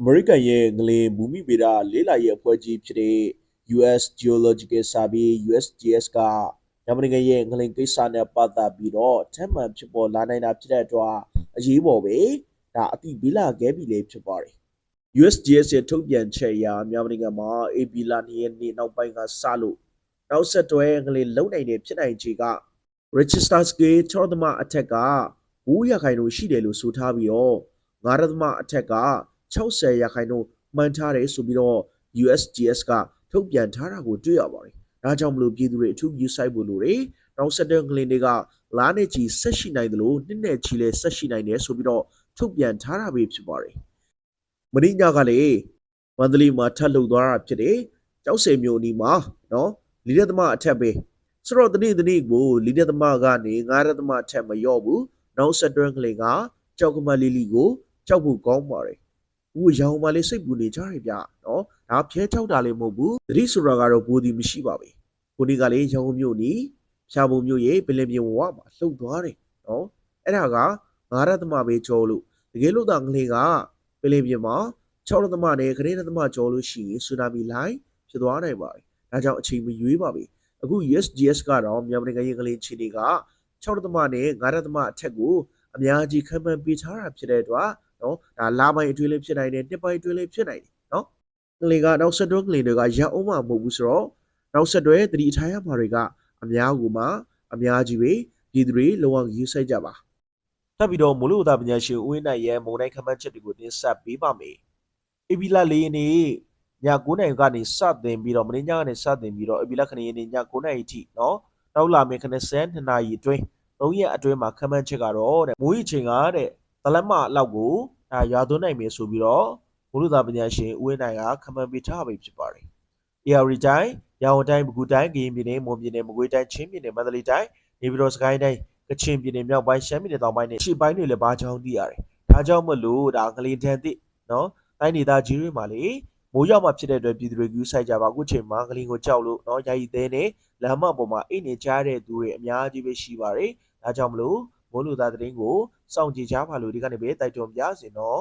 အမေရိကန်ရဲ့ငလင်ဘူမိဗေဒလေးလာရဲ့အဖွဲ့ကြီးဖြစ်တဲ့ US Geological Survey USGS ကမြန်မာနိုင်ငံရဲ့ငလင်ကိစ္စနဲ့ပတ်သက်ပြီးတော့ထပ်မံဖြစ်ပေါ်လာနိုင်တာဖြစ်တဲ့အတွက်အရေးပေါ်ပဲဒါအတိပေးလာခဲ့ပြီလေဖြစ်ပါတယ် USGS ရဲ့ထုတ်ပြန်ချက်အရမြန်မာနိုင်ငံမှာ AB လာ2ရက်နေ့နောက်ပိုင်းကစလို့နောက်ဆက်တွဲငလင်လုံနိုင်တဲ့ဖြစ်နိုင်ခြေက Register scale 6သမအထက်က9ရာခိုင်နှုန်းရှိတယ်လို့ဆိုထားပြီးတော့9သမအထက်က 60ရာခိုင်နှုန်းမှန်ထားတယ်ဆိုပြီးတော့ USGS ကထုတ်ပြန်ထားတာကိုတွေ့ရပါတယ်။ဒါကြောင့်မလို့ပြည်သူတွေအထူးယူဆိုင်ဖို့လိုတယ်။နောက်ဆက်တွဲငလင်တွေကလားနဲ့ချီဆက်ရှိနိုင်တယ်လို့နှစ်နဲ့ချီလဲဆက်ရှိနိုင်တယ်ဆိုပြီးတော့ထုတ်ပြန်ထားတာပဲဖြစ်ပါတယ်။မင်းညကလည်းမန္တလေးမှာထပ်လုပ်သွားတာဖြစ်တယ်။ကျောက်စင်မြို့အနီးမှာနော်လီရက်သမအထက်ပဲဆိုတော့တနေ့တနေ့ကိုလီရက်သမကနေ9ရက်သမအထက်မလျော့ဘူး။နောက်ဆက်တွဲငလင်ကကြောက်ကမလီလီကိုကြောက်ဖို့ကောင်းပါတယ်။ ဦးရောင်မလေးစိတ်ပူနေကြတယ်ဗျနော်။ဒါဖျဲချောက်တာလည်းမဟုတ်ဘူး။တတိဆိုတာကတော့ဘူဒီမရှိပါဘူး။ကိုဒီကလည်းရောင်မြို့နီဖြာပုံမြို့ရဲ့ပလင်ပြင်ဝမှာလှုပ်သွားတယ်နော်။အဲ့ဒါက9ရက်သမပဲကျော်လို့တကယ်လို့သာငလင်ကပလင်ပြင်မှာ6ရက်သမနဲ့ခရင်းရက်သမကျော်လို့ရှိရင်ဆူနာမီလိုင်းဖြစ်သွားနိုင်ပါတယ်။ဒါကြောင့်အချိန်မရွေးပါဘူး။အခု USGS ကတော့မြန်မာနိုင်ငံရဲ့ငလင်ချီတွေက6ရက်သမနဲ့9ရက်သမအထက်ကိုအများကြီးခံမှန်းပေးထားတာဖြစ်တဲ့အတွက် နော်ဒါလာပိုင်းအတွင်းလေးဖြစ်နိုင်တယ်တစ်ပိုင်းအတွင်းလေးဖြစ်နိုင်တယ်နော်ငလင်ကနောက်ဆက်တွဲငလင်တွေကရအောင်မှမဟုတ်ဘူးဆိုတော့နောက်ဆက်တွဲသတိထားရမှာတွေကအများကိုမှအများကြီးပဲပြည်သူတွေလောကယူဆိုင်ကြပါထပ်ပြီးတော့မလို့သားပညာရှင်ဦးဝင်းနိုင်ရဲ့မုံတိုင်းခမန်းချက်တွေကိုတင်ဆက်ပေးပါမယ်အဘီလာလေးနေည9နိုင်ကနေစတင်ပြီးတော့မင်းညကနေစတင်ပြီးတော့အဘီလာခဏရနေည9နိုင်အထိနော်နောက်လာမယ့်ခဏ10နာရီအတွင်း၃ရက်အတွင်းမှာခမန်းချက်ကတော့တဲ့မိုးရီချိန်ကတဲ့တ လက်မလောက်ကိုဒါရွာသွင်းနိုင်မယ်ဆိုပြီးတော့ဘုရုသာပညာရှင်ဦးဝင်းနိုင်ကခမန်းပေးထားပြီဖြစ်ပါတယ်။ AR တိုင်း၊ရောင်တိုင်း၊ပဲခူးတိုင်း၊ကရင်ပြည်နယ်၊မွန်ပြည်နယ်၊မကွေးတိုင်း၊ချင်းပြည်နယ်၊မန္တလေးတိုင်း၊နေပြည်တော်စကိုင်းတိုင်း၊ကချင်ပြည်နယ်မြောက်ပိုင်း၊ရှမ်းပြည်နယ်တောင်ပိုင်းနဲ့ရှေ့ပိုင်းတွေလည်းဘာကြောင်းသိရတယ်။ဒါကြောင့်မလို့ဒါငလင်တန်သစ်နော်တိုင်းဒေသကြီးတွေမှာလေမိုးရောက်မှဖြစ်တဲ့အတွက်ပြည်သူတွေကူးဆိုင်ကြပါအခုချိန်မှာငလင်ကိုကြောက်လို့နော်ယာယီသေးနဲ့လမ်းမပေါ်မှာအိတ်နေကြတဲ့သူတွေအများကြီးပဲရှိပါတယ်။ဒါကြောင့်မလို့ မိုးလူသားသတင်းကိုစောင့်ကြည့်ကြပါလို့ဒီကနေ့ပဲတိုက်တွန်းပြစီနော်